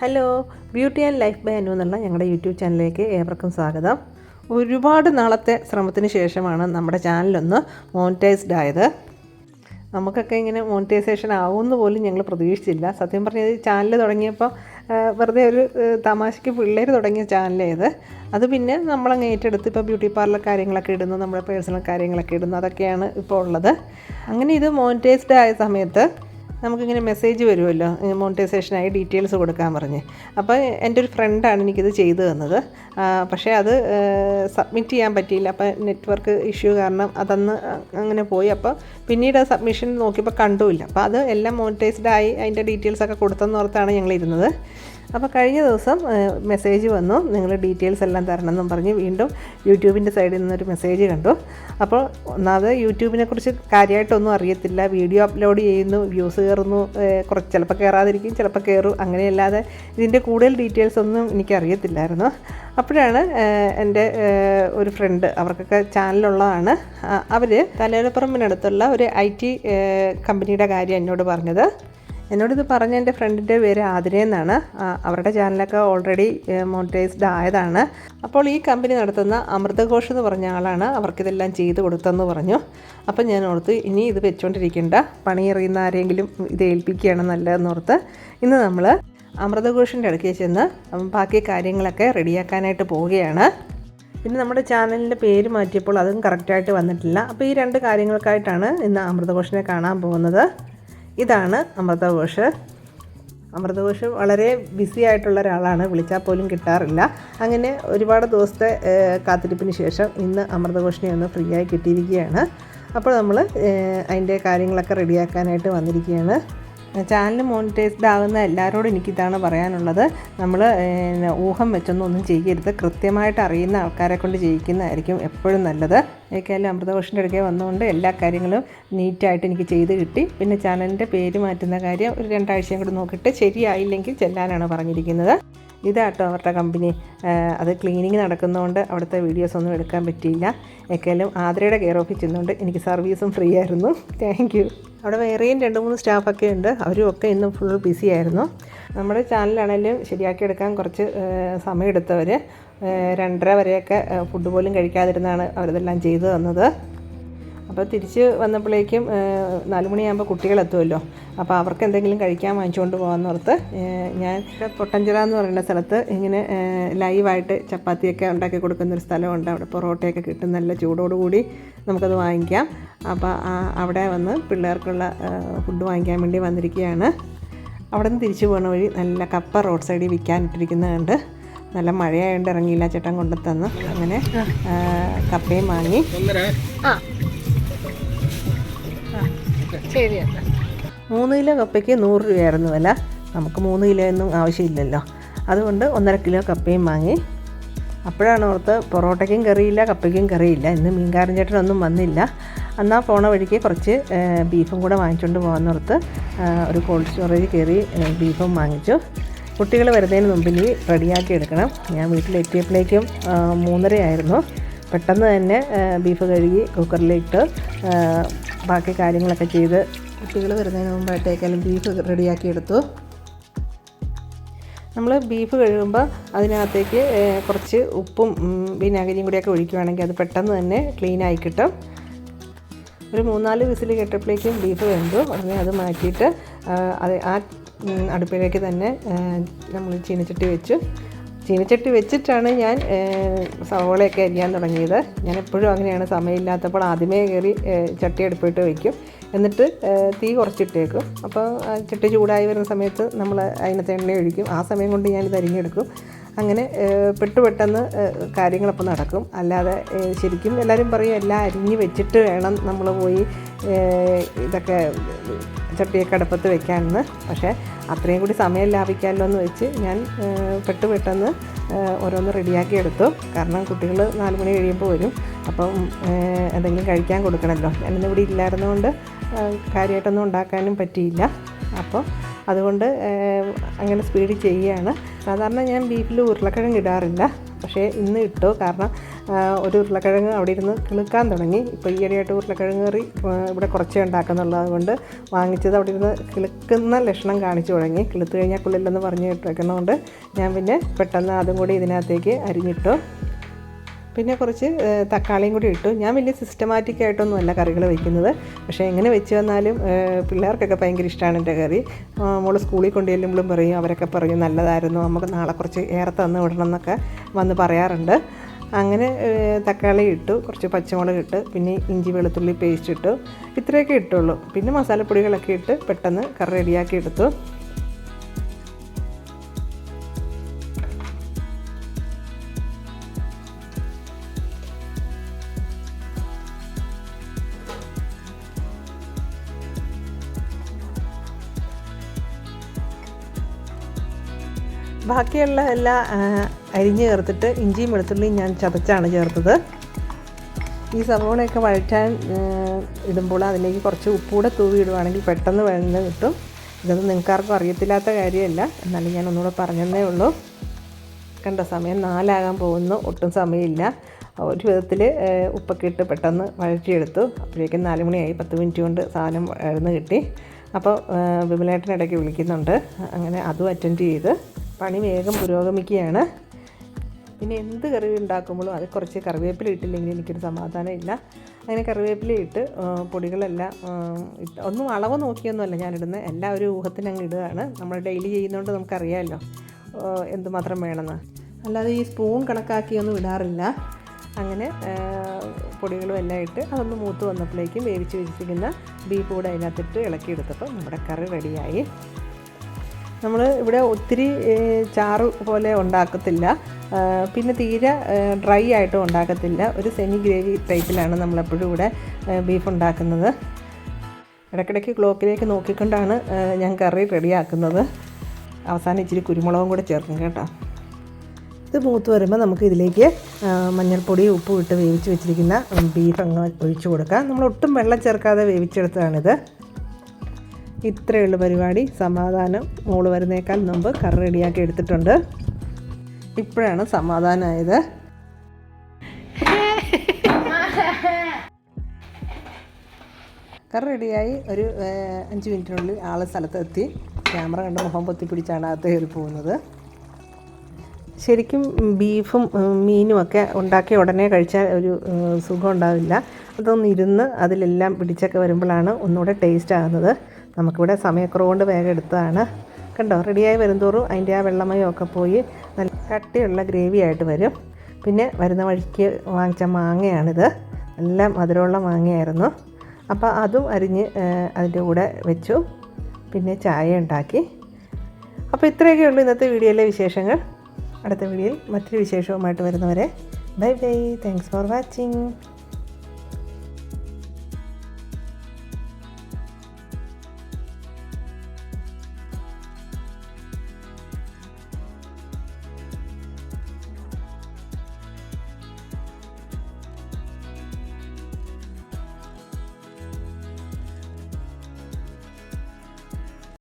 Hello beauty and life by Anu എന്നുള്ള ഞങ്ങളുടെ YouTube ചാനലിലേക്ക് ഏവർക്കും സ്വാഗതം. ഒരുപാട് നാളത്തെ ശ്രമത്തിന് ശേഷമാണ് നമ്മുടെ ചാനലൊന്ന് മോണിറ്റൈസ്ഡ് ആയത്. നമുക്കൊക്കെ ഇങ്ങനെ മോണിറ്റൈസേഷൻ ആവുമെന്ന് പോലും ഞങ്ങൾ പ്രതീക്ഷിച്ചില്ല. സത്യം പറഞ്ഞത് ചാനൽ തുടങ്ങിയപ്പോൾ വെറുതെ ഒരു തമാശയ്ക്ക് പിള്ളേർ തുടങ്ങിയ ചാനലേത് അത് പിന്നെ നമ്മളങ്ങ് ഏറ്റെടുത്ത് ഇപ്പോൾ ബ്യൂട്ടി പാർലർ കാര്യങ്ങളൊക്കെ ഇടുന്നു നമ്മുടെ പേഴ്സണൽ കാര്യങ്ങളൊക്കെ ഇടുന്നു അതൊക്കെയാണ് ഇപ്പോൾ ഉള്ളത്. അങ്ങനെ ഇത് മോണിറ്റൈസ്ഡ് ആയ സമയത്ത് നമുക്കിങ്ങനെ മെസ്സേജ് വരുമല്ലോ. മോണിറ്റൈസേഷനായി ഡീറ്റെയിൽസ് കൊടുക്കാൻ പറഞ്ഞ്. അപ്പോൾ എന്റെ ഒരു ഫ്രണ്ടാണ് എനിക്കിത് ചെയ്തു തന്നത്. പക്ഷേ അത് സബ്മിറ്റ് ചെയ്യാൻ പറ്റിയില്ല. അപ്പോൾ നെറ്റ്വർക്ക് ഇഷ്യൂ കാരണം അതന്ന് അങ്ങനെ പോയി. അപ്പോൾ പിന്നീട് സബ്മിഷൻ നോക്കിയപ്പോൾ കണ്ടുമില്ല. അപ്പോൾ അത് എല്ലാം മോണിറ്റൈസ്ഡ് ആയി. അതിന്റെ ഡീറ്റെയിൽസ് ഒക്കെ ഞങ്ങളിരുന്നത്. അപ്പോൾ കഴിഞ്ഞ ദിവസം മെസ്സേജ് വന്നു. നിങ്ങൾ ഡീറ്റെയിൽസ് എല്ലാം തരണം എന്നും പറഞ്ഞ് വീണ്ടും യൂട്യൂബിന്റെ സൈഡിൽ നിന്നൊരു മെസ്സേജ് കണ്ടു. അപ്പോൾ ഒന്നാമത് യൂട്യൂബിനെ കുറിച്ച് കാര്യമായിട്ടൊന്നും അറിയത്തില്ല. വീഡിയോ അപ്ലോഡ് ചെയ്യുന്നു വ്യൂസ് കയറുന്നു കുറച്ച് ചിലപ്പോൾ കയറാതിരിക്കും ചിലപ്പോൾ കയറും. അങ്ങനെയല്ലാതെ ഇതിന്റെ കൂടുതൽ ഡീറ്റെയിൽസ് ഒന്നും എനിക്കറിയത്തില്ലായിരുന്നു. അപ്പോഴാണ് എന്റെ ഒരു ഫ്രണ്ട് അവർക്കൊക്കെ ചാനലുള്ളതാണ് അവർ തലയോലപ്പറമ്പിനടുത്തുള്ള ഒരു ഐ ടി കമ്പനിയുടെ കാര്യം എന്നോട് പറഞ്ഞത്. എന്നോടിത് പറഞ്ഞ എന്റെ ഫ്രണ്ടിന്റെ പേര് ആതിരേ എന്നാണ്. അവരുടെ ചാനലൊക്കെ ഓൾറെഡി മോണിറ്റൈസ്ഡ് ആയതാണ്. അപ്പോൾ ഈ കമ്പനി നടത്തുന്ന അമൃതഘോഷ് എന്ന് പറഞ്ഞ ആളാണ് അവർക്കിതെല്ലാം ചെയ്ത് കൊടുത്തെന്ന് പറഞ്ഞു. അപ്പം ഞാൻ ഓർത്ത് ഇനി ഇത് വെച്ചുകൊണ്ടിരിക്കേണ്ട പണിയെറിയുന്ന ആരെങ്കിലും ഇത് ഏൽപ്പിക്കുകയാണ് നല്ലതെന്ന് ഓർത്ത് ഇന്ന് നമ്മൾ അമൃതഘോഷിന്റെ അടുക്കൽ ചെന്ന് ബാക്കി കാര്യങ്ങളൊക്കെ റെഡിയാക്കാനായിട്ട് പോവുകയാണ്. പിന്നെ നമ്മുടെ ചാനലിന്റെ പേര് മാറ്റിയപ്പോൾ അതും കറക്റ്റായിട്ട് വന്നിട്ടില്ല. അപ്പോൾ ഈ രണ്ട് കാര്യങ്ങൾക്കായിട്ടാണ് ഇന്ന് അമൃതഘോഷിനെ കാണാൻ പോകുന്നത്. ഇതാണ് അമൃതഘോഷ് അമൃതഘോഷ് വളരെ ബിസി ആയിട്ടുള്ള ഒരാളാണ്. വിളിച്ചാൽ പോലും കിട്ടാറില്ല. അങ്ങനെ ഒരുപാട് ദിവസത്തെ കാത്തിരിപ്പിന് ശേഷം ഇന്ന് അമൃതഘോഷിനെ ഒന്ന് ഫ്രീ ആയി കിട്ടിയിരിക്കുകയാണ്. അപ്പോൾ നമ്മൾ അതിന്റെ കാര്യങ്ങളൊക്കെ റെഡിയാക്കാനായിട്ട് വന്നിരിക്കുകയാണ്. ചാനൽ മോണിറ്റൈസ്ഡ് ആകുന്ന എല്ലാവരോടും എനിക്കിതാണ് പറയാനുള്ളത്. നമ്മൾ ഊഹം വെച്ചൊന്നും ഒന്നും ചെയ്യരുത്. കൃത്യമായിട്ട് അറിയുന്ന ആൾക്കാരെ കൊണ്ട് ചെയ്യിക്കുന്നതായിരിക്കും എപ്പോഴും നല്ലത്. ഏക്കാലും അമൃതഘോഷിന്റെ അടുക്കെ വന്നുകൊണ്ട് എല്ലാ കാര്യങ്ങളും നീറ്റായിട്ട് എനിക്ക് ചെയ്ത് കിട്ടി. പിന്നെ ചാനലിന്റെ പേര് മാറ്റുന്ന കാര്യം ഒരു രണ്ടാഴ്ചയും കൂടെ നോക്കിയിട്ട് ശരിയായില്ലെങ്കിൽ ചെല്ലാനാണ് പറഞ്ഞിരിക്കുന്നത്. ഇതാട്ടോ അവരുടെ കമ്പനി. അത് ക്ലീനിങ് നടക്കുന്നതുകൊണ്ട് അവിടുത്തെ വീഡിയോസ് ഒന്നും എടുക്കാൻ പറ്റിയില്ല. എക്കാലും ആതിരയുടെ കെയർ ഓഫിൽ ചെന്നുകൊണ്ട് എനിക്ക് സർവീസും ഫ്രീ ആയിരുന്നു. താങ്ക് അവിടെ വേറെയും രണ്ട് മൂന്ന് സ്റ്റാഫൊക്കെ ഉണ്ട്. അവരും ഒക്കെ ഇന്നും ഫുൾ ബിസി ആയിരുന്നു. നമ്മുടെ ചാനലാണെങ്കിലും ശരിയാക്കിയെടുക്കാൻ കുറച്ച് സമയമെടുത്തവർ രണ്ടര വരെയൊക്കെ ഫുഡ് പോലും കഴിക്കാതിരുന്നാണ് അവരിതെല്ലാം ചെയ്തു തന്നത്. അപ്പോൾ തിരിച്ച് വന്നപ്പോഴേക്കും നാലുമണിയാകുമ്പോൾ നാല് മണിയാകുമ്പോൾ കുട്ടികളെത്തുമല്ലോ. അപ്പോൾ അവർക്ക് എന്തെങ്കിലും കഴിക്കാൻ വാങ്ങിച്ചുകൊണ്ട് പോകാമെന്നോർത്ത് ഞാൻ പൊട്ടഞ്ചിറ എന്ന് പറയുന്ന സ്ഥലത്ത് ഇങ്ങനെ ലൈവായിട്ട് ചപ്പാത്തിയൊക്കെ ഉണ്ടാക്കി കൊടുക്കുന്ന ഒരു സ്ഥലമുണ്ട്. അവിടെ പൊറോട്ടയൊക്കെ കിട്ടും. നല്ല ചൂടോടുകൂടി നമുക്കത് വാങ്ങിക്കാം. അപ്പോൾ അവിടെ വന്ന് പിള്ളേർക്കുള്ള ഫുഡ് വാങ്ങിക്കാൻ വേണ്ടി വന്നിരിക്കുകയാണ്. അവിടെ നിന്ന് തിരിച്ചു പോകുന്ന വഴി നല്ല കപ്പ റോഡ് സൈഡിൽ വിൽക്കാനിട്ടിരിക്കുന്നതുണ്ട് നല്ല മഴയായതുകൊണ്ട് ഇറങ്ങിയില്ല ചേട്ടൻ കൊണ്ടുത്തന്ന്. അങ്ങനെ ആ, കപ്പയും വാങ്ങി. ശരി മൂന്ന് കിലോ കപ്പയ്ക്ക് നൂറ് രൂപയായിരുന്നു വില. നമുക്ക് മൂന്ന് കിലോ ഒന്നും ആവശ്യമില്ലല്ലോ. അതുകൊണ്ട് ഒന്നര കിലോ കപ്പയും വാങ്ങി. അപ്പോഴാണ് ഓർത്ത് പൊറോട്ടയ്ക്കും കറിയില്ല കപ്പയ്ക്കും കറിയില്ല. ഇന്ന് മീൻകാരൻ ചേട്ടനൊന്നും വന്നില്ല. എന്നാൽ പോണ വഴിക്ക് കുറച്ച് ബീഫും കൂടെ വാങ്ങിച്ചുകൊണ്ട് പോകാമെന്നോർത്ത് ഒരു കോൾഡ് സ്റ്റോറേജ് കയറി ബീഫും വാങ്ങിച്ചു. കുട്ടികൾ വരുന്നതിന് മുമ്പിൽ റെഡിയാക്കി എടുക്കണം. ഞാൻ വീട്ടിലെത്തിയപ്പോഴേക്കും മൂന്നരയായിരുന്നു. പെട്ടെന്ന് തന്നെ ബീഫ് കഴുകി കുക്കറിലിട്ട് ബാക്കി കാര്യങ്ങളൊക്കെ ചെയ്ത് കുട്ടികൾ വരുന്നതിന് മുമ്പായിട്ടേക്കാലും ബീഫ് റെഡിയാക്കി എടുത്തു നമ്മൾ ബീഫ് കഴുകുമ്പോൾ അതിനകത്തേക്ക് കുറച്ച് ഉപ്പും വിനാഗിരിയും കൂടിയൊക്കെ ഒഴിക്കുകയാണെങ്കിൽ അത് പെട്ടെന്ന് തന്നെ ക്ലീൻ ആയി കിട്ടും. ഒരു മൂന്നാൽ വിസിൽ കേട്ടപ്പോഴേക്കും ബീഫ് വെന്തു. ഉടനെ അത് മാറ്റിയിട്ട് അത് ആ അടുപ്പിലേക്ക് തന്നെ നമ്മൾ ചീനച്ചട്ടി വെച്ചു. ചീനച്ചട്ടി വെച്ചിട്ടാണ് ഞാൻ സവോളയൊക്കെ അരിയാൻ തുടങ്ങിയത്. ഞാൻ എപ്പോഴും അങ്ങനെയാണ് സമയമില്ലാത്തപ്പോൾ ആദ്യമേ കയറി ചട്ടി അടുപ്പിട്ട് വയ്ക്കും എന്നിട്ട് തീ കുറച്ചിട്ടേക്കും. അപ്പോൾ ചട്ടി ചൂടായി വരുന്ന സമയത്ത് നമ്മൾ അതിനകത്ത് എണ്ണ ഒഴിക്കും. ആ സമയം കൊണ്ട് ഞാനിത് അരിഞ്ഞെടുക്കും. അങ്ങനെ ഏഹ്, പെട്ടു പെട്ടെന്ന് ഏഹ്, കാര്യങ്ങളപ്പോൾ നടക്കും. അല്ലാതെ ശരിക്കും എല്ലാവരും പറയും എല്ലാം അരിഞ്ഞ് വെച്ചിട്ട് വേണം നമ്മൾ പോയി ഇതൊക്കെ ചട്ടിയൊക്കെ അടുപ്പത്ത് വെക്കാമെന്ന്. പക്ഷേ അത്രയും കൂടി സമയം ലാഭിക്കാമല്ലോ എന്ന് വെച്ച് ഞാൻ പെട്ട് പെട്ടു പെട്ടെന്ന് ഓരോന്ന് റെഡിയാക്കി എടുത്തു. കാരണം കുട്ടികൾ നാല് മണി കഴിയുമ്പോൾ വരും. അപ്പം എന്തെങ്കിലും കഴിക്കാൻ കൊടുക്കണമല്ലോ. ഞാനിന്ന് ഇവിടെ ഇല്ലായിരുന്നുകൊണ്ട് കാര്യമായിട്ടൊന്നും ഉണ്ടാക്കാനും പറ്റിയില്ല. അപ്പോൾ അതുകൊണ്ട് അങ്ങനെ സ്പീഡ് ചെയ്യുകയാണ്. സാധാരണ ഞാൻ ബീഫിൽ ഉരുളക്കിഴങ്ങ് ഇടാറില്ല. പക്ഷേ ഇന്ന് ഇട്ടു കാരണം ഒരു ഉരുളക്കിഴങ്ങ് അവിടെ ഇരുന്ന് കിളുക്കാൻ തുടങ്ങി. ഇപ്പോൾ ഈയിടെയായിട്ട് ഉരുളക്കിഴങ്ങ് കറി ഇവിടെ കുറച്ചേ ഉണ്ടാക്കുന്നുള്ളത് കൊണ്ട് വാങ്ങിച്ചത് അവിടെ ഇരുന്ന് കിളുക്കുന്ന ലക്ഷണം കാണിച്ചു തുടങ്ങി. കിളുത്ത് കഴിഞ്ഞാൽ കൊള്ളില്ലെന്ന് പറഞ്ഞ് ഇട്ടേക്കുന്നതുകൊണ്ട് ഞാൻ പിന്നെ പെട്ടെന്ന് അതും കൂടി ഇതിനകത്തേക്ക് അരിഞ്ഞിട്ടു പിന്നെ കുറച്ച് തക്കാളിയും കൂടി ഇട്ടു. ഞാൻ വലിയ സിസ്റ്റമാറ്റിക് ആയിട്ടൊന്നുമല്ല കറികൾ വയ്ക്കുന്നത് പക്ഷേ എങ്ങനെ വെച്ച് വന്നാലും പിള്ളേർക്കൊക്കെ ഭയങ്കര ഇഷ്ടമാണ് എന്റെ കറി. മോൾ സ്കൂളിൽ കൊണ്ടു ചെല്ലുമ്പോഴും പറയും അവരൊക്കെ പറയും നല്ലതായിരുന്നു നമുക്ക് നാളെ കുറച്ച് ഏറെ തന്ന് വിടണം എന്നൊക്കെ വന്ന് പറയാറുണ്ട്. അങ്ങനെ തക്കാളി ഇട്ടു കുറച്ച് പച്ചമുളക് ഇട്ട് പിന്നെ ഇഞ്ചി വെളുത്തുള്ളി പേസ്റ്റ് ഇട്ടു. ഇത്രയൊക്കെ ഇട്ടുള്ളൂ. പിന്നെ മസാലപ്പൊടികളൊക്കെ ഇട്ട് പെട്ടെന്ന് കറി റെഡിയാക്കി എടുത്തു. ബാക്കിയുള്ള എല്ലാം അരിഞ്ഞ് ചേർത്തിട്ട് ഇഞ്ചിയും വെളുത്തുള്ളിയും ഞാൻ ചതച്ചാണ് ചേർത്തത്. ഈ സവോളയൊക്കെ വഴറ്റാൻ ഇടുമ്പോൾ അതിലേക്ക് കുറച്ച് ഉപ്പൂടെ തൂവി ഇടുവാണെങ്കിൽ പെട്ടെന്ന് വെന്ത് കിട്ടും. ഇതൊന്നും നിങ്ങൾക്കാർക്കും അറിയത്തില്ലാത്ത കാര്യമല്ല. എന്നാലും ഞാൻ ഒന്നുകൂടെ പറഞ്ഞതേ ഉള്ളൂ. കണ്ട സമയം നാലാകാൻ പോകുന്നു. ഒട്ടും സമയമില്ല. ഒരു വിധത്തിൽ ഉപ്പൊക്കെ ഇട്ട് പെട്ടെന്ന് വഴറ്റിയെടുത്തു. അപ്പോഴേക്കും നാല് മണിയായി. പത്ത് മിനിറ്റ് കൊണ്ട് സാധനം വഴന്ന് കിട്ടി. അപ്പോൾ വിമലേട്ടൻ ഇടയ്ക്ക് വിളിക്കുന്നുണ്ട്. അങ്ങനെ അതും അറ്റൻഡ് ചെയ്ത് പണി വേഗം പുരോഗമിക്കുകയാണ്. പിന്നെ എന്ത് കറി ഉണ്ടാക്കുമ്പോഴും അത് കുറച്ച് കറിവേപ്പില ഇട്ടില്ലെങ്കിൽ എനിക്കൊരു സമാധാനം ഇല്ല. അങ്ങനെ കറിവേപ്പില ഇട്ട് പൊടികളെല്ലാം ഒന്നും അളവ് നോക്കിയൊന്നുമല്ല ഞാനിടുന്നത്. എല്ലാ ഒരു ഊഹത്തിന് അങ്ങ് ഇടുകയാണ്. നമ്മൾ ഡെയിലി ചെയ്യുന്നതുകൊണ്ട് നമുക്കറിയാമല്ലോ എന്തുമാത്രം വേണമെന്ന്. അല്ലാതെ ഈ സ്പൂൺ കണക്കാക്കിയൊന്നും ഇടാറില്ല. അങ്ങനെ പൊടികളും എല്ലാം ഇട്ട് അതൊന്ന് മൂത്ത് വന്നപ്പോഴേക്കും വേവിച്ച് വെച്ചിരിക്കുന്ന ബീഫ് കൂടെ അതിനകത്തിട്ട് ഇളക്കിയെടുത്തപ്പോൾ നമ്മുടെ കറി റെഡിയായി. നമ്മൾ ഇവിടെ ഒത്തിരി ചാറ് പോലെ ഉണ്ടാക്കത്തില്ല. പിന്നെ തീരെ ഡ്രൈ ആയിട്ടും ഉണ്ടാക്കത്തില്ല. ഒരു സെമി ഗ്രേവി ടൈപ്പിലാണ് നമ്മളെപ്പോഴും ഇവിടെ ബീഫ് ഉണ്ടാക്കുന്നത്. ഇടയ്ക്കിടയ്ക്ക് ക്ലോക്കിലേക്ക് നോക്കിക്കൊണ്ടാണ് ഞാൻ കറി റെഡിയാക്കുന്നത്. അവസാനം ഇച്ചിരി കുരുമുളകും കൂടെ ചേർക്കും കേട്ടോ. ഇത് മൂത്ത് വരുമ്പോൾ നമുക്ക് ഇതിലേക്ക് മഞ്ഞൾപ്പൊടി ഉപ്പ് ഇട്ട് വേവിച്ച് വെച്ചിരിക്കുന്ന ബീഫ് അങ്ങ് ഒഴിച്ച് കൊടുക്കാം. നമ്മൾ ഒട്ടും വെള്ളം ചേർക്കാതെ വേവിച്ചെടുത്തതാണിത്. ഇത്രയുള്ള പരിപാടി. സമാധാനം. മോൾ വരുന്നേക്കാൾ മുമ്പ് കറി റെഡിയാക്കി എടുത്തിട്ടുണ്ട്. ഇപ്പോഴാണ് സമാധാനമായത് കറി റെഡിയായി. ഒരു അഞ്ച് മിനിറ്റിനുള്ളിൽ ആൾ സ്ഥലത്തെത്തി. ക്യാമറ കണ്ട് മുഖം പൊത്തി പിടിച്ചാണ് അകത്ത് കയറി പോകുന്നത്. ശരിക്കും ബീഫും മീനും ഒക്കെ ഉണ്ടാക്കി ഉടനെ കഴിച്ചാൽ ഒരു സുഖം ഉണ്ടാവില്ല. അതൊന്ന് ഇരുന്ന് അതിലെല്ലാം പിടിച്ചൊക്കെ വരുമ്പോഴാണ് ഒന്നുകൂടെ ടേസ്റ്റ് ആകുന്നത്. നമുക്കിവിടെ സമയക്കുറവ് കൊണ്ട് വേഗം എടുത്തതാണ്. കണ്ടോ റെഡിയായി വരുന്തോറും അതിന്റെ ആ വെള്ളമയമൊക്കെ പോയി നല്ല കട്ടിയുള്ള ഗ്രേവി ആയിട്ട് വരും. പിന്നെ വരുന്ന വഴിക്ക് വാങ്ങിച്ച മാങ്ങയാണിത്. നല്ല മധുരമുള്ള മാങ്ങയായിരുന്നു. അപ്പോൾ അതും അരിഞ്ഞ് അതിന്റെ കൂടെ വെച്ചു. പിന്നെ ചായ ഉണ്ടാക്കി. അപ്പോൾ ഇത്രയൊക്കെ ഉള്ളൂ ഇന്നത്തെ വീഡിയോയിലെ വിശേഷങ്ങൾ. അടുത്ത വീഡിയോയിൽ മറ്റൊരു വിശേഷവുമായിട്ട് വരുന്നവരെ. Bye bye thanks for watching